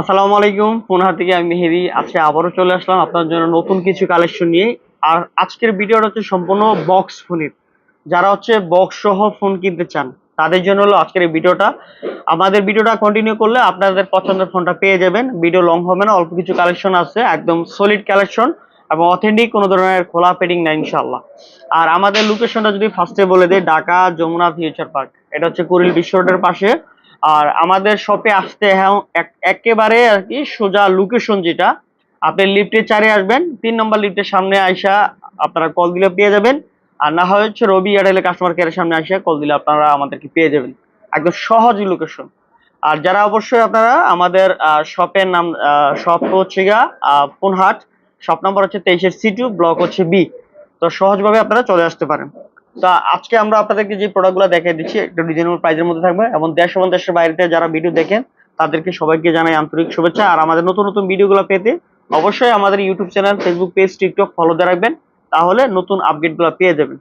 আসসালামু আলাইকুম। পুনহা থেকে আমি মেহেদি। আজকে আবারও চলে আসলাম আপনার জন্য নতুন কিছু কালেকশন নিয়ে। আর আজকের ভিডিওটা হচ্ছে সম্পূর্ণ বক্স ফোনের যারা হচ্ছে বক্স সহ ফোন কিনতে চান, তাদের জন্য হলো আজকের এই ভিডিওটা। আমাদের ভিডিওটা কন্টিনিউ করলে আপনাদের পছন্দের ফোনটা পেয়ে যাবেন। ভিডিও লং হবে না, অল্প কিছু কালেকশন আছে, একদম সলিড কালেকশন এবং অথেন্টিক কোনো ধরনের খোলা পেডিং নাই ইনশাল্লাহ আর আমাদের লোকেশনটা যদি ফার্স্টে বলে দেয় ঢাকা যমুনা ফিউচার পার্ক এটা হচ্ছে কুড়িল বিশ্ব রোডের পাশে। আর আমাদের শপে আসতে হ্যাঁ একেবারে আর কি সোজা লোকেশন যেটা, আপনি লিফটে চারে আসবেন, তিন নম্বর লিফটের সামনে আইসা আপনারা কল দিলে পেয়ে যাবেন, আর না হয় হচ্ছে রবি এয়ারটেলের কাস্টমার কেয়ারের সামনে আসে কল দিলে আপনারা আমাদেরকে পেয়ে যাবেন। একদম সহজ লোকেশন আর যারা অবশ্যই আপনারা আমাদের শপের নাম শপ হচ্ছে গা ফোনহাট শপ নম্বর হচ্ছে তেইশের সি টু ব্লক হচ্ছে বি তো সহজভাবে আপনারা চলে আসতে পারেন। তো আজকে আমরা আপনাদেরকে যে প্রোডাক্টগুলো দেখিয়ে দিচ্ছি, একটু রিজনেবল প্রাইসের মধ্যে থাকবে এবং দেশ এবং দেশের বাইরে যারা ভিডিও দেখেন, তাদেরকে সবাইকে জানাই আন্তরিক শুভেচ্ছা। আর আমাদের নতুন নতুন ভিডিওগুলো পেতে অবশ্যই আমাদের YouTube channel Facebook page TikTok follow দিয়ে রাখবেন, তাহলে নতুন আপডেটগুলো পেয়ে যাবেন।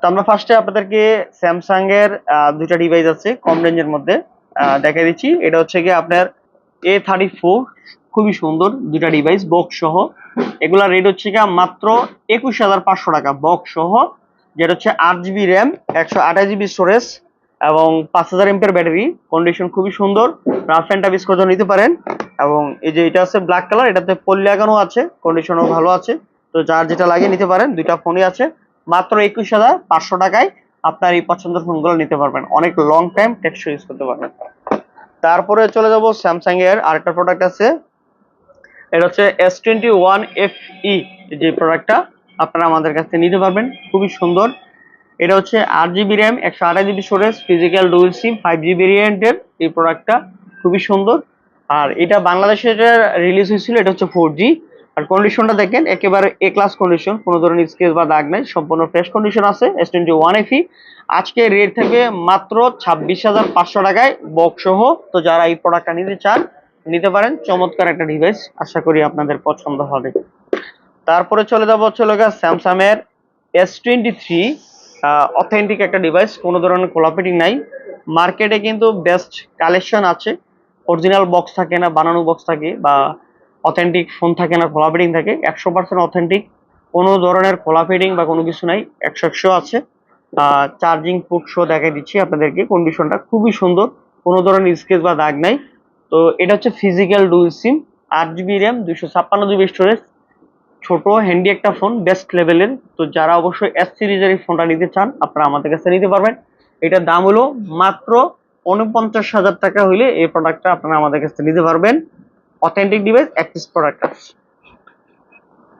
তো আমরা ফার্স্টে আপনাদেরকে স্যামসাং এর দুইটা ডিভাইস আছে, কম রেঞ্জের মধ্যে দেখিয়ে দিচ্ছি। এটা হচ্ছে কি আপনার এ থার্টি ফোর খুবই সুন্দর দুইটা ডিভাইস বক্স সহ। এগুলা রেট হচ্ছে কি মাত্র একুশ হাজার পাঁচশো টাকা বক্স সহ যেটা হচ্ছে আট জিবি র্যাম একশো আঠাশ জিবি স্টোরেজ এবং পাঁচ হাজার এমপের ব্যাটারি কন্ডিশন খুবই সুন্দর। রাফ অ্যান্ড টাফ করে নিতে পারেন। এবং এই যে এটা আছে ব্ল্যাক কালার এটাতে পলি লাগানো আছে। কন্ডিশনও ভালো আছে। তো যার যেটা লাগে নিতে পারেন, দুইটা ফোনই আছে। মাত্র একুশ হাজার পাঁচশো টাকায় আপনার এই পছন্দের ফোনগুলো নিতে পারবেন। অনেক লং টাইম টেকসই ইউজ করতে পারবেন। তারপরে চলে যাব স্যামসাং এর আরেকটা প্রোডাক্ট আছে। এটা হচ্ছে S twenty one F E যে প্রোডাক্টটা আপনারা আমাদের কাছ থেকে নিতে পারবেন। খুবই সুন্দর। এটা হচ্ছে আট জিবি র্যাম একশো আঠাশ GB storage physical dual SIM five G ভেরিয়েন্টের এই প্রোডাক্টটা খুবই সুন্দর। আর এটা বাংলাদেশে রিলিজ হয়েছিল, এটা হচ্ছে ফোর জি আর কন্ডিশনটা দেখেন, একেবারে এ ক্লাস কন্ডিশন কোনো ধরনের স্কেচ বা দাগ নেই, সম্পূর্ণ ফ্রেশ কন্ডিশন আছে এস টোয়েন্টি ওয়ান এফি আজকে রেট থাকবে মাত্র ছাব্বিশ হাজার পাঁচশো টাকায় বক্স সহ। তো যারা এই প্রোডাক্টটা নিতে চান, নিতে পারেন। চমৎকার একটা ডিভাইস আশা করি আপনাদের পছন্দ হবে। তারপরে চলে যাব হচ্ছে লোক স্যামসাং এর এস টোয়েন্টি থ্রি অথেন্টিক একটা ডিভাইস কোনো ধরনের কোলাপিটিং নাই। মার্কেটে কিন্তু বেস্ট কালেকশন আছে। অরিজিনাল বক্স থাকে না, বানানো বক্স থাকে বা অথেন্টিক ফোন থাকে না খোলা ফিটিং থাকে। একশো পার্সেন্ট অথেন্টিক কোনো ধরনের খোলা ফিটিং বা কোনো কিছু নাই, একশো একশো আছে। চার্জিং পোর্ট শো দেখাই দিচ্ছি আপনাদেরকে কন্ডিশনটা খুবই সুন্দর, কোনো ধরনের স্কেচ বা দাগ নাই। তো এটা হচ্ছে ফিজিক্যাল ডুল সিম আট জিবি র্যাম দুইশো ছাপ্পান্ন জিবি স্টোরেজ ছোট হ্যান্ডি একটা ফোন বেস্ট লেভেলের তো যারা অবশ্যই এস সিরিজের এই ফোনটা নিতে চান, আপনারা আমাদের কাছে নিতে পারবেন। এটার দাম হলো মাত্র উনপঞ্চাশ হাজার টাকা হইলে এই প্রোডাক্টটা আপনারা আমাদের কাছে নিতে পারবেন। অথেন্টিক ডিভাইস অ্যাক্সেস প্রোডাক্ট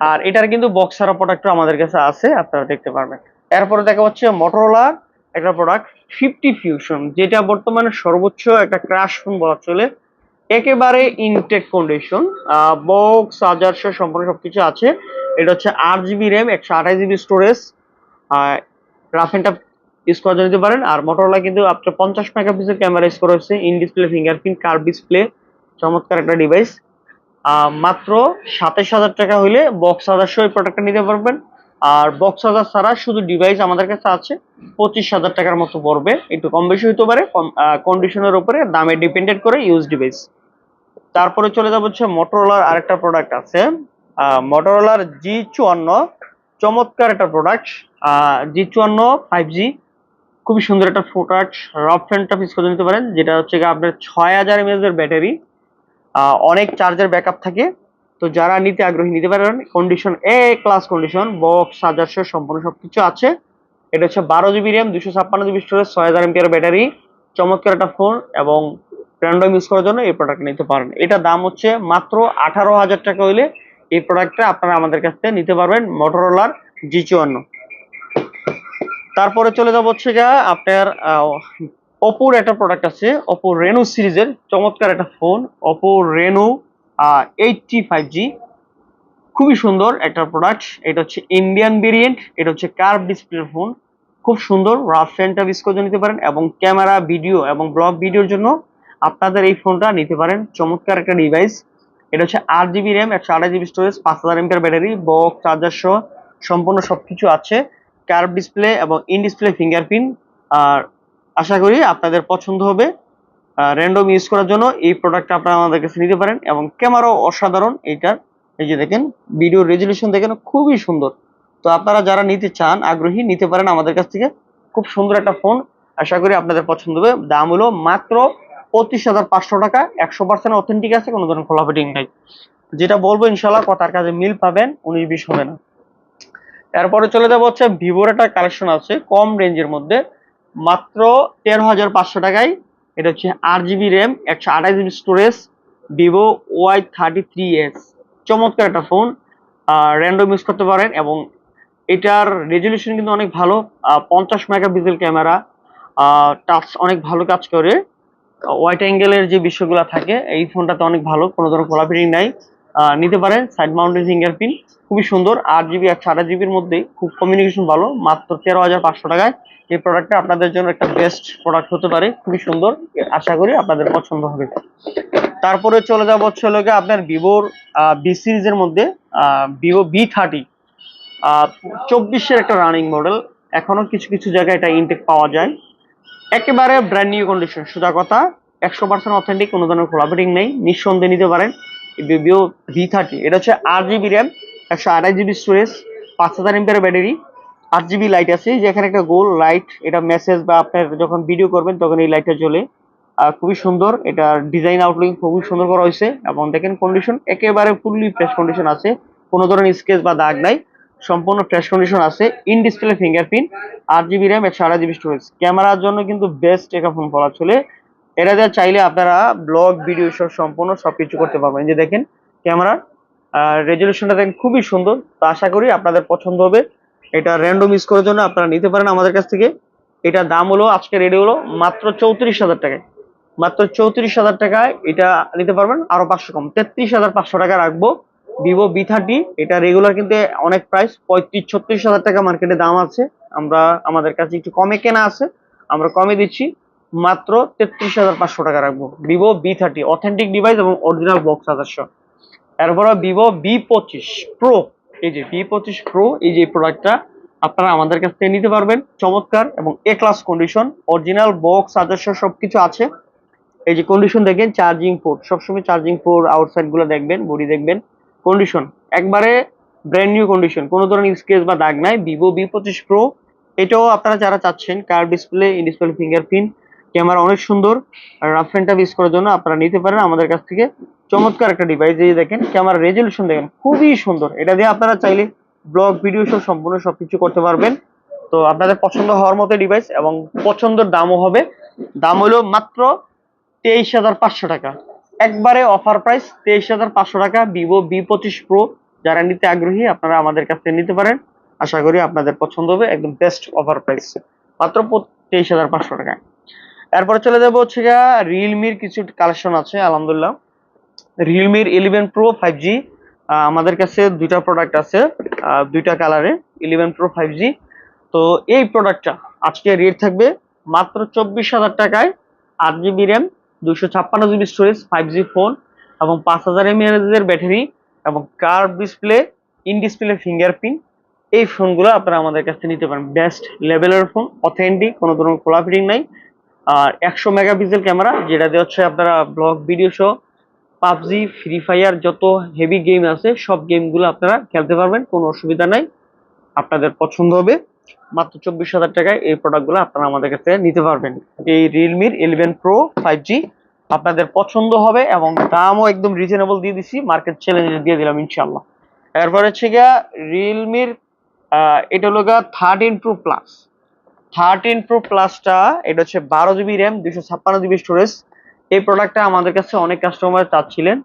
আর এটার কিন্তু বক্স ছাড়া প্রোডাক্টও আমাদের কাছে আছে, আপনারা দেখতে পারবেন। এরপরে দেখা হচ্ছে মোটরোলার একটা প্রোডাক্ট ফিফটি ফিউশন যেটা বর্তমানে সর্বোচ্চ একটা ক্রাশ ফোন বলা চলে। একেবারে ইনটেক কন্ডিশন বক্স চার্জার সহ সম্পূর্ণ সবকিছু আছে। এটা হচ্ছে আট জিবি র্যাম একশো আঠাশ GB storage rough and tough use করা যেতে পারেন। আর মোটরলা কিন্তু আপনার পঞ্চাশ মেগাপিক্সেল ক্যামেরা ইউজ করা হচ্ছে in display fingerprint curve display চমৎকার একটা ডিভাইস মাত্র সাতাশ হাজার টাকা হইলে বক্স সহ এই প্রোডাক্টটা নিতে পারবেন। আর বক্স চার্জার ছাড়া শুধু ডিভাইস আমাদের কাছে আছে, পঁচিশ হাজার টাকার মতো পড়বে। একটু কম বেশি হতে পারে কন্ডিশনের উপরে দামে ডিপেন্ডেন্ট করে ইউজ ডিভাইস তারপরে চলে যাব হচ্ছে মোটরোলার আরেকটা প্রোডাক্ট আছে। মোটরোলার জি চুয়ান্ন, চমৎকার একটা প্রোডাক্ট জি চুয়ান্ন ফাইভ জি খুবই সুন্দর একটা প্রোডাক্ট রফ ফ্যানটা পিস করে নিতে পারেন, যেটা হচ্ছে আপনার ছয় হাজার এমএএচ এর ব্যাটারি অনেক চার্জের ব্যাকআপ থাকে। তো যারা নিতে আগ্রহী নিতে পারেন condition A class condition box charger সহ সম্পূর্ণ সবকিছু আছে। এটা হচ্ছে বারো জিবি র্যাম দুশো ছাপ্পান্ন জিবি স্টোরেজ ছয় হাজার এমপিআর ব্যাটারি চমৎকার একটা ফোন এবং র্যান্ডম ইউজ করার জন্য এই প্রোডাক্ট নিতে পারেন। এটা দাম হচ্ছে মাত্র আঠারো হাজার টাকা হইলে এই প্রোডাক্টটা আপনারা আমাদের কাছ থেকে নিতে পারবেন মোটরোলার জি চুয়ান্ন। তারপরে চলে যাব হচ্ছে গা আপনার ওপোর একটা প্রোডাক্ট আছে ওপো রেনু সিরিজের চমৎকার একটা phone Oppo Reno eighty five G খুবই সুন্দর একটা প্রোডাক্ট এটা হচ্ছে ইন্ডিয়ান ভেরিয়েন্ট এটা হচ্ছে কার্ভ ডিসপ্লে ফোন খুব সুন্দর রাফ ফ্যানটা ইউজ নিতে পারেন এবং ক্যামেরা ভিডিও এবং ব্লগ ভিডিওর জন্য আপনাদের এই ফোনটা নিতে পারেন। চমৎকার একটা ডিভাইস এটা হচ্ছে আট জিবি র্যাম একশো আঠাশ জিবি স্টোরেজ পাঁচ হাজার এমপিআর ব্যাটারি বক্স চার্জার সহ সম্পূর্ণ সবকিছু আছে। কার্ভ ডিসপ্লে এবং ইন ডিসপ্লে ফিঙ্গারপ্রিন্ট আর আশা করি আপনাদের পছন্দ হবে। র্যান্ডম ইউজ করার জন্য এই প্রোডাক্টটা আপনারা আমাদের কাছে নিতে পারেন এবং ক্যামেরাও অসাধারণ এইটার এই যে দেখেন ভিডিও রেজলিউশন দেখেন, খুবই সুন্দর। তো আপনারা যারা নিতে চান, আগ্রহী, নিতে পারেন আমাদের কাছ থেকে। খুব সুন্দর একটা ফোন আশা করি আপনাদের পছন্দ হবে। দাম হলো মাত্র পঁচিশ হাজার পাঁচশো টাকা। একশো পার্সেন্ট অথেন্টিক আছে, কোনো ধরনের খোলা ফিটিং নাই। যেটা বলব ইনশাল্লাহ কথার কাজে মিল পাবেন, উনিশ বিশ হবে না। এরপরে চলে যাব হচ্ছে ভিভোর একটা কালেকশন আছে, কম রেঞ্জের মধ্যে। মাত্র তেরো হাজার পাঁচশো টাকায় এটা হচ্ছে আট জিবি র্যাম একশো আঠাশ GB storage Vivo Y thirty three S চমৎকার একটা ফোন র্যান্ডম ইউজ করতে পারেন এবং এটার রেজলিউশন কিন্তু অনেক ভালো পঞ্চাশ মেগাপিক্সেল ক্যামেরা টাচ অনেক ভালো কাজ করে। হোয়াইট অ্যাঙ্গেলের যে বিষয়গুলো থাকে, এই ফোনটাতে অনেক ভালো, কোনো ধরনের খোলাফিলিং নাই। নিতে পারেন। সাইড মাউন্টেন ফিঙ্গারপ্রিন্ট খুবই সুন্দর। আট জিবি একশো আঠাশ জিবির মধ্যেই খুব কমিউনিকেশন ভালো, মাত্র তেরো হাজার পাঁচশো টাকায়। এই প্রোডাক্টটা আপনাদের জন্য একটা বেস্ট প্রোডাক্ট হতে পারে, খুবই সুন্দর। আশা করি আপনাদের পছন্দ হবে। তারপরে চলে যাব হচ্ছে আপনার ভিভোর বি সিরিজের মধ্যে ভিভো বি থার্টি চব্বিশের একটা রানিং মডেল এখনও কিছু কিছু জায়গায় এটা ইনটেক পাওয়া যায়। একেবারে ব্র্যান্ড নিউ কন্ডিশন সোজা কথা। একশো পার্সেন্ট অথেন্টিক কোনো ধরনের ফিটিং নেই। নিঃসন্দেহে নিতে পারেন। ভিভো ভি থার্টি এটা হচ্ছে আট জিবি র্যাম একশো আঠাশ জিবি স্টোরেজ পাঁচ হাজার এমপের ব্যাটারি আট জিবি লাইট আছে যেখানে একটা গোল লাইট এটা মেসেজ বা আপনার যখন ভিডিও করবেন তখন এই লাইটটা জ্বলে। আহ, খুবই সুন্দর এটার ডিজাইন আউটলুক খুবই সুন্দর করা হয়েছে এবং দেখেন কন্ডিশন একেবারে ফুললি ফ্রেশ কন্ডিশন আছে কোনো ধরনের স্কেচ বা দাগ নাই সম্পূর্ণ ফ্রেশ কন্ডিশন আছে ইন ডিসপ্লে ফিঙ্গারপ্রিন্ট আট জিবি র্যাম একশো আঠাশ জিবি স্টোরেজ ক্যামেরার জন্য কিন্তু বেস্ট একটা ফোন বলা চলে এটা যা চাইলে আপনারা ব্লগ ভিডিও সব সম্পূর্ণ সবকিছু করতে পারবেন। যে দেখেন ক্যামেরার রেজলিউশনটা দেখেন খুবই সুন্দর। তো আশা করি আপনাদের পছন্দ হবে। এটা র্যান্ডম ইউজ করার জন্য আপনারা নিতে পারেন আমাদের কাছ থেকে। এটা দাম হলো, আজকে রেডি হলো মাত্র চৌত্রিশ হাজার টাকায়। মাত্র চৌত্রিশ হাজার টাকায় এটা নিতে পারবেন, আরও পাঁচশো কম। তেত্রিশ হাজার পাঁচশো টাকা রাখব। ভিভো বি থার্টি এটা রেগুলার কিন্তু অনেক প্রাইস পঁয়ত্রিশ, ছত্রিশ হাজার টাকা মার্কেটে দাম আছে। আমরা, আমাদের কাছে একটু কমে কেনা আছে। আমরা কমে দিচ্ছি। মাত্র তেত্রিশ হাজার পাঁচশো টাকা রাখব। Vivo V thirty authentic device এবং অরিজিনাল বক্স আদর্শ। এরপরে ভিভো বি পঁচিশ প্রো এই যে বি পঁচিশ প্রো এই যে প্রোডাক্টটা আপনারা আমাদের কাছ থেকে নিতে পারবেন। চমৎকার এবং A class condition original box আদর্শ সবকিছু আছে। এই যে কন্ডিশন দেখেন চার্জিং পোর্ট সবসময় চার্জিং পোর্ট আউটসাইডগুলো দেখবেন বডি দেখবেন। কন্ডিশন একবারে ব্র্যান্ড নিউ কন্ডিশন কোনো ধরনের স্কেচ বা দাগ নাই। ভিভো বি পঁচিশ প্রো এটাও আপনারা যারা চাচ্ছেন curve display in display fingerprint camera অনেক সুন্দর আর রাফ এন্ড টাফ ইউজ করার জন্য আপনারা নিতে পারেন। আমাদের কাছ থেকে চমৎকার একটা ডিভাইস এই দেখেন ক্যামেরা রেজলিউশন দেখেন, খুবই সুন্দর। এটা দিয়ে আপনারা চাইলে ব্লগ ভিডিও সব সম্পূর্ণ সবকিছু করতে পারবেন। তো আপনাদের পছন্দ হওয়ার মতো ডিভাইস এবং পছন্দের দামও হবে। দাম হলো মাত্র তেইশ হাজার পাঁচশো টাকা। একবারে অফার প্রাইস তেইশ হাজার পাঁচশো টাকা ভিভো বি পঁচিশ প্রো যারা নিতে আগ্রহী, আপনারা আমাদের কাছ থেকে নিতে পারেন। আশা করি আপনাদের পছন্দ হবে, একদম বেস্ট অফার প্রাইস মাত্র তেইশ হাজার পাঁচশো টাকা। এরপরে চলে যাব হচ্ছে গিয়া রিয়েলমির কিছু কালেকশন আছে, আলহামদুলিল্লাহ। রিয়েলমির ইলেভেন প্রো ফাইভ জি আমাদের কাছে দুইটা প্রোডাক্ট আছে দুইটা কালারে ইলেভেন প্রো ফাইভ জি তো এই প্রোডাক্টটা আজকে রেট থাকবে মাত্র চব্বিশ হাজার টাকায়, আট জিবি র্যাম দুশো ছাপ্পান্ন GB storage five G phone এবং পাঁচ হাজার এর ব্যাটারি এবং curve display in display fingerprint এই ফোনগুলো আপনারা আমাদের কাছ থেকে নিতে পারেন। বেস্ট লেভেলের ফোন অথেন্টিক কোনো ধরনের খোলা ফিটিং নাই। আর একশো মেগাপিক্সেল ক্যামেরা, যেটা দিয়ে হচ্ছে আপনারা ব্লগ ভিডিও সহ পাবজি ফ্রি ফায়ার যত হেভি গেম আছে, সব গেমগুলো আপনারা খেলতে পারবেন, কোনো অসুবিধা নাই। আপনাদের পছন্দ হবে। মাত্র চব্বিশ হাজার টাকায় এই প্রোডাক্টগুলো আপনারা আমাদের কাছে নিতে পারবেন। এই রিয়েলমির ইলেভেন প্রো ফাইভ জি আপনাদের পছন্দ হবে এবং দামও একদম রিজনেবল দিয়ে দিছি মার্কেট চ্যালেঞ্জ দিয়ে দিলাম ইনশাল্লাহ এরপরে হচ্ছে গিয়া রিয়েলমির এটা হলো গা thirteen pro plus thirteen pro প্লাসটা এটা হচ্ছে বারো জিবি র্যাম দুশো ছাপ্পান্ন জিবি স্টোরেজ এই প্রোডাক্টটা আমাদের কাছে অনেক কাস্টমার চাচ্ছিলেন।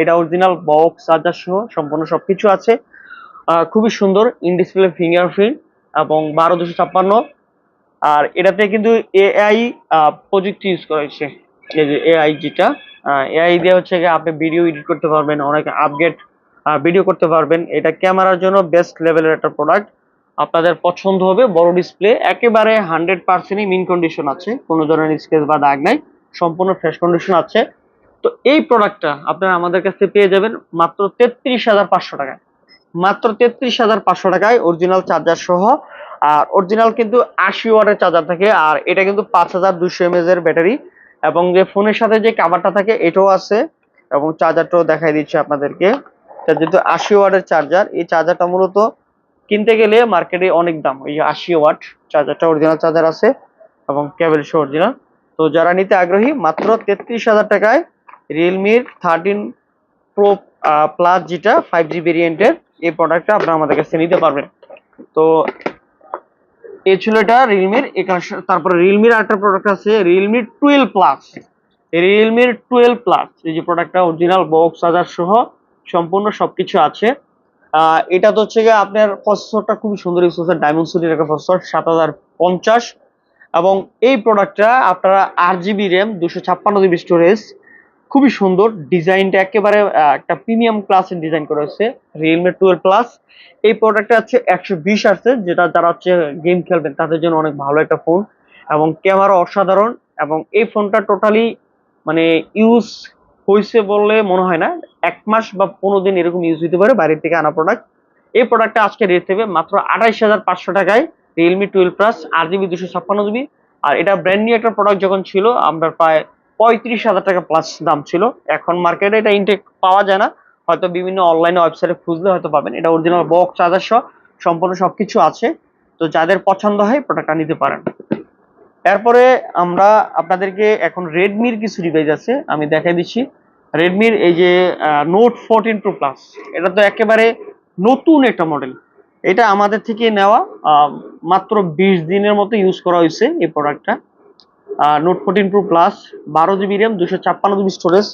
এটা অরিজিনাল বক্স চার্জার সহ সম্পূর্ণ সবকিছু আছে। খুবই সুন্দর ইন ডিসপ্লে ফিঙ্গারপ্রিন্ট এবং বারো দুশো ছাপ্পান্ন। আর এটাতে কিন্তু এআই প্রযুক্তি ইউজ করা হয়েছে। এই যে এআই যেটা এআই দিয়ে হচ্ছে আপনি ভিডিও এডিট করতে পারবেন, অনেক আপডেট ভিডিও করতে পারবেন। এটা ক্যামেরার জন্য বেস্ট লেভেলের একটা প্রোডাক্ট আপনাদের পছন্দ হবে, বড় ডিসপ্লে একেবারে হান্ড্রেড পার্সেন্টই মিন কন্ডিশন আছে। কোনো ধরনের স্কেচ বা দাগ নাই, সম্পূর্ণ ফ্রেশ কন্ডিশন আছে। তো এই প্রোডাক্টটা আপনারা আমাদের কাছ থেকে পেয়ে যাবেন মাত্র তেত্রিশ হাজার পাঁচশো টাকায়। মাত্র তেত্রিশ হাজার পাঁচশো টাকায় অরিজিনাল চার্জার সহ, আর অরিজিনাল কিন্তু আশি ওয়াটের চার্জার থাকে, আর এটা কিন্তু পাঁচ হাজার দুশো এমএজ এর ব্যাটারি এবং যে ফোনের সাথে যে কাভারটা থাকে, এটাও আছে। এবং চার্জারটাও দেখাই দিচ্ছে আপনাদেরকে। যেহেতু আশি ওয়াটের চার্জার এই চার্জারটা মূলত কিনতে গেলে মার্কেটে অনেক দাম। যে আশি ওয়াট চার্জারটা অরিজিনাল চার্জার আছে এবং কেবল সহ অরিজিনাল তো যারা নিতে আগ্রহী, মাত্র তেত্রিশ হাজার টাকায় রিয়েলমির থার্টিন প্রো প্লাস যেটা ফাইভ জি ভেরিয়েন্টের এই প্রোডাক্টটা আপনারা আমাদের কাছে নিতে পারবেন। তো এই ছিল এটা রিয়েলমির তারপরে রিয়েলমির আরেকটা প্রোডাক্ট আছে রিয়েলমি টুয়েলভ প্লাস রিয়েলমির টুয়েলভ প্লাস এই যে প্রোডাক্টটা অরিজিনাল বক্স চার্জার সহ সম্পূর্ণ সবকিছু আছে। এটা তো হচ্ছে গিয়ে আপনার প্রসেসরটা খুবই সুন্দর ইউজ ডায়মন্ড সিটির একটা প্রসেসর সাত হাজার পঞ্চাশ। এবং এই প্রোডাক্টটা আপনারা আট জিবি র্যাম দুশো ছাপ্পান্ন জিবি স্টোরেজ খুবই সুন্দর। ডিজাইনটা একেবারে একটা প্রিমিয়াম ক্লাসের ডিজাইন করা হয়েছে রিয়েলমি টুয়েলভ প্লাস এই প্রোডাক্টটা হচ্ছে একশো বিশ আছে যেটা যারা হচ্ছে গেম খেলবেন, তাদের জন্য অনেক ভালো একটা ফোন এবং ক্যামেরা অসাধারণ। এবং এই ফোনটা টোটালি মানে ইউজ হয়েছে বললে মনে হয় না। এক মাস বা পনেরো দিন এরকম ইউজ হতে পারে বাইরের থেকে আনা প্রোডাক্ট এই প্রোডাক্টটা আজকে রেট দেবে মাত্র আঠাইশ হাজার পাঁচশো টাকায় রিয়েলমি টুয়েলভ প্লাস আট জিবি দুশো ছাপ্পান্ন জিবি আর এটা ব্র্যান্ড নিউ একটা প্রোডাক্ট যখন ছিল, আমরা প্রায় পঁয়ত্রিশ হাজার টাকা প্লাস দাম ছিল। এখন মার্কেটে এটা ইনটেক পাওয়া যায় না। হয়তো বিভিন্ন অনলাইনে ওয়েবসাইটে খুঁজলে হয়তো পাবেন। এটা অরিজিনাল বক্স চার্জার সম্পূর্ণ সবকিছু আছে। তো যাদের পছন্দ হয় প্রোডাক্টটা নিতে পারেন। এরপরে আমরা আপনাদেরকে এখন রেডমির কিছু ডিভাইস আছে, আমি দেখাই দিচ্ছি। রেডমির এই যে নোট ফোরটিন প্রো প্লাস এটা তো একেবারে নতুন একটা মডেল এটা আমাদের থেকে নেওয়া মাত্র বিশ দিনের মতো ইউজ করা হয়েছে এই প্রোডাক্টটা নোট ফোরটিন প্রো প্লাস বারো জিবি র্যাম দুশো ছাপ্পান্ন জিবি স্টোরেজ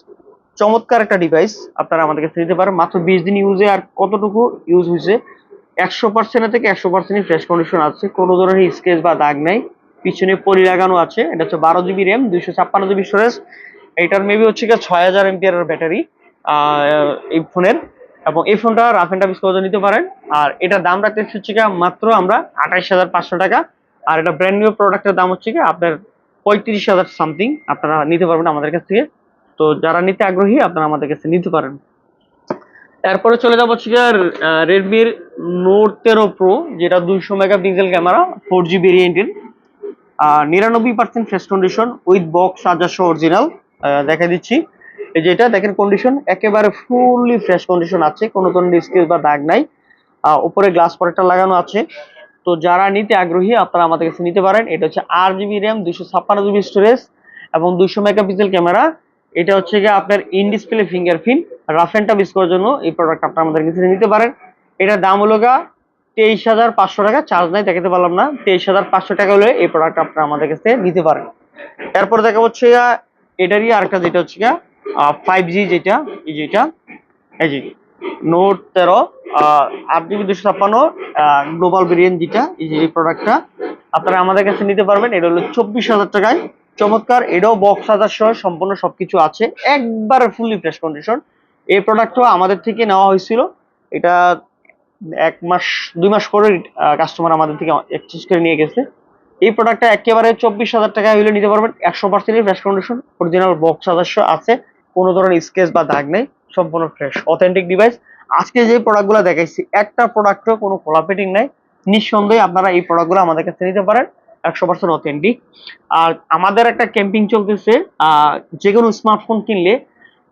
চমৎকার একটা ডিভাইস আপনারা আমাদের কাছে নিতে পারেন। মাত্র বিশ দিন ইউজে আর কতটুকু ইউজ হয়েছে? একশো পার্সেন্ট থেকে একশো পার্সেন্টই ফ্রেশ কন্ডিশন আছে। কোনো ধরনের স্কেচ বা দাগ নাই। পিছনে পরি লাগানো আছে। এটা হচ্ছে বারো জিবি র্যাম, দুইশো ছাপ্পান্ন জিবি স্টোরেজ এটার মেবি হচ্ছে গিয়ে ছয় হাজার এমপিআর ব্যাটারি এই ফোনের। এবং এই ফোনটা রাফ এন্ড টাফ ইউজ নিতে পারেন। আর এটার দাম রাখতে হচ্ছে গিয়ে মাত্র আমরা আঠাইশ হাজার পাঁচশো টাকা। আর এটা ব্র্যান্ড নিউ প্রোডাক্টের দাম হচ্ছে গিয়ে আপনার পঁয়ত্রিশ হাজার সামথিং আপনারা নিতে পারবেন আমাদের কাছ থেকে। তো যারা নিতে আগ্রহী, আপনারা আমাদের কাছে নিতে পারেন। এরপরে চলে যাব হচ্ছে রেডমির নোট তেরো প্রো যেটা দুইশো mega pixel camera four G ভেরিয়েন্টের নিরানব্বই percent fresh condition with box সহ অরিজিনাল দেখা দিচ্ছি। এই যেটা দেখেন কন্ডিশন একেবারে ফুললি ফ্রেশ কন্ডিশন আছে, কোনো ধরনের স্কেচ বা দাগ নাই। উপরে গ্লাস পরেরটা লাগানো আছে। তো যারা নিতে আগ্রহী, আপনারা আমাদের কাছে নিতে পারেন। এটা হচ্ছে আট জিবি র্যাম দুশো ছাপ্পান্ন জিবি স্টোরেজ এবং দুশো মেগাপিক্সেল ক্যামেরা। এটা হচ্ছে গিয়ে আপনার in display fingerprint rough and tough use করার জন্য এই প্রোডাক্ট আপনারা আমাদের কাছে নিতে পারেন। এটার দাম হলো গা তেইশ হাজার পাঁচশো টাকা চার্জ নাই, দেখাতে পারলাম না। তেইশ হাজার পাঁচশো টাকা হলে এই প্রোডাক্ট আপনারা আমাদের কাছে নিতে পারেন। এরপর দেখা হচ্ছে এটারই আরেকটা যেটা হচ্ছে ফাইভ জি যেটা, এই যেটা, এই যে নোট তেরো আট জিবি দুশো ছাপ্পান্ন গ্লোবাল ভেরিয়েন্ট যেটা, এই যে এই প্রোডাক্টটা আপনারা আমাদের কাছে নিতে পারবেন। এটা হলো চব্বিশ হাজার টাকায়। চমৎকার, এটাও বক্স হাজার সহ, সম্পূর্ণ সবকিছু আছে। একবারে ফুললি ফ্রেশ কন্ডিশন এই প্রোডাক্টও আমাদের থেকে নেওয়া হয়েছিল। এটা এক মাস, দুই মাস পরে কাস্টমার আমাদের থেকে এক্সচেঞ্জ করে নিয়ে গেছে। এই প্রোডাক্টটা একেবারে চব্বিশ হাজার টাকা হইলে নিতে পারবেন। একশো percent fresh condition original box সদস্য আছে। কোনো ধরনের স্কেচ বা দাগ নেই, সম্পূর্ণ ফ্রেশ অথেন্টিক ডিভাইস আজকে যে প্রোডাক্টগুলো দেখাইছি, একটা প্রোডাক্টও কোনো কোলাপেটিং নাই। নিঃসন্দেহে আপনারা এই প্রোডাক্টগুলো আমাদের কাছে নিতে পারেন, একশো পার্সেন্ট অথেন্টিক আর আমাদের একটা ক্যাম্পিং চলতেছে যে কোনো স্মার্টফোন কিনলে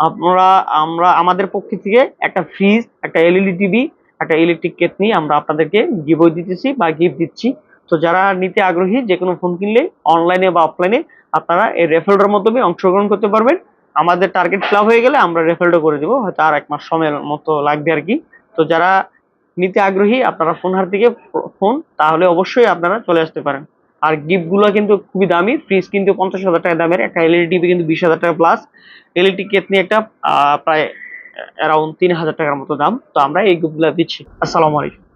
আপনারা, আমরা, আমাদের পক্ষ থেকে একটা ফ্রিজ একটা এলইডি টিভি একটা ইলেকট্রিক কেটনি আমরা আপনাদেরকে গিভওয়ে দিতেছি বা গিফট দিচ্ছি। তো যারা নিতে আগ্রহী যে কোনো ফোন কিনলে অনলাইনে বা অফলাইনে আপনারা এই রেফারেলটার মাধ্যমে অংশগ্রহণ করতে পারবেন। আমাদের টার্গেট ফিল হয়ে গেলে আমরা রেফারেলটা করে দেবো, হয়তো আর এক মাস সময়ের মতো লাগবে আর কি। তো যারা নিতে আগ্রহী, আপনারা ফোন হার থেকে ফোন তাহলে অবশ্যই আপনারা চলে আসতে পারেন। আর গিফটগুলো কিন্তু খুবই দামি ফ্রিজ কিন্তু পঞ্চাশ হাজার টাকা দামের, একটা এলইডি টিভি কিন্তু বিশ হাজার টাকা প্লাস এলইডি কেতনি একটা প্রায় অ্যারাউন্ড তিন হাজার টাকার মতো দাম। তো আমরা এই গ্রুপগুলা দিচ্ছি। আসসালামু আলাইকুম।